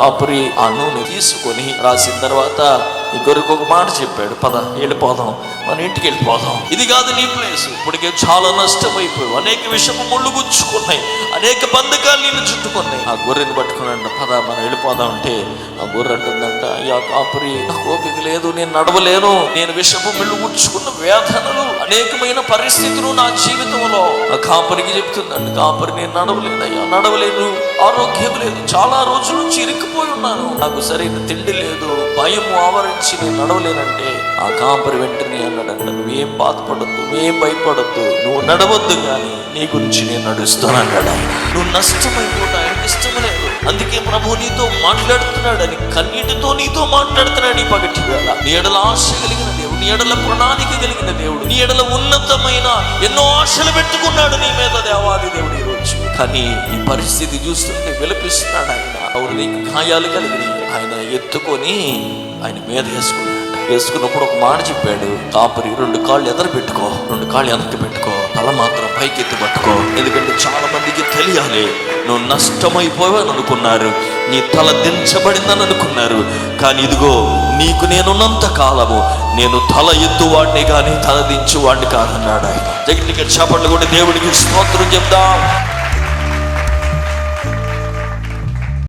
కాపురి ఆ నూనె తీసుకొని రాసిన తర్వాత ఇద్దరికి ఒక మాట చెప్పాడు. పద వెళ్ళిపోదాం. మన ఇంటికి వెళ్ళిపోదాం. ఇది కాదు నీ ప్లేస్ ఇప్పటికే చాలా నష్టమైపోయావు. అనేక విషయం ముళ్ళు గుచ్చుకున్నాయి. అనేక బంధకాలు నేను చుట్టుకున్నాయి. ఆ గొర్రెని పట్టుకున్నాడు పద మనం వెళ్ళిపోదాం అంటే ఆ గొర్రె అంటుందంట అయ్యా కాపురి నాకు ఓపిక లేదు నేను నడవలేను నేను విషపు మిళ్ళు గుచ్చుకున్న వేదనలు అనేకమైన పరిస్థితులు నా జీవితంలో. ఆ కాపరికి చెప్తుందండి కాపరి నేను నడవలేను అయ్యా నడవలేను ఆరోగ్యం లేదు చాలా రోజుల నుంచి ఇరుక్కుపోయి ఉన్నాను నాకు సరైన తిండి లేదు భయం ఆవరించి నేను నడవలేనంటే. ఆ కాపరి వెంటనే అన్నాడంట నువ్వేం బాధపడద్దు నువ్వేం భయపడద్దు నువ్వు నడవద్దు కానీ నీ గురించి నేను నడుస్తాను అన్నాడు ఆయన. నువ్వు నష్టమైపోతా ఆయనకి ఇష్టం లేదు. అందుకే ప్రభు నీతో మాట్లాడుతున్నాడని కన్నీటితో నీతో మాట్లాడుతున్నాడు ఈ పగటి వేళ. నీ ఎడల ఆశ కలిగిన దేవుడు నీ ఎడల ప్రణాళిక కలిగిన దేవుడు నీ ఎడల ఉన్నతమైన ఎన్నో ఆశలు పెట్టుకున్నాడు నీ మీద దేవాది దేవుడు ఈరోజు. కానీ ఈ పరిస్థితి చూస్తుంటే విలపిస్తున్నాడు ఆయన. అవును నీకు గాయాలు కలిగినాయి. ఆయన ఎత్తుకొని ఆయన మీద వేసుకున్నాడు. వేసుకున్నప్పుడు ఒక మాట చెప్పాడు కాపరి రెండు కాళ్ళు ఎదర పెట్టుకో రెండు కాళ్ళు వెనక్కి పెట్టుకో తల మాత్రం పైకి ఎత్తి పట్టుకో. ఎందుకంటే చాలా మందికి తెలియాలి నువ్వు నష్టమైపోయావని అనుకున్నారు నీ తల దించబడిందని అనుకున్నారు. కానీ ఇదిగో నీకు నేనున్నంత కాలము నేను తల ఎత్తువాడిని కానీ తల దించువాడిని కాదన్నాడు ఆయన. దగ్గర చప్పట్లు కూడా దేవుడికి స్తోత్రం చెప్దాం.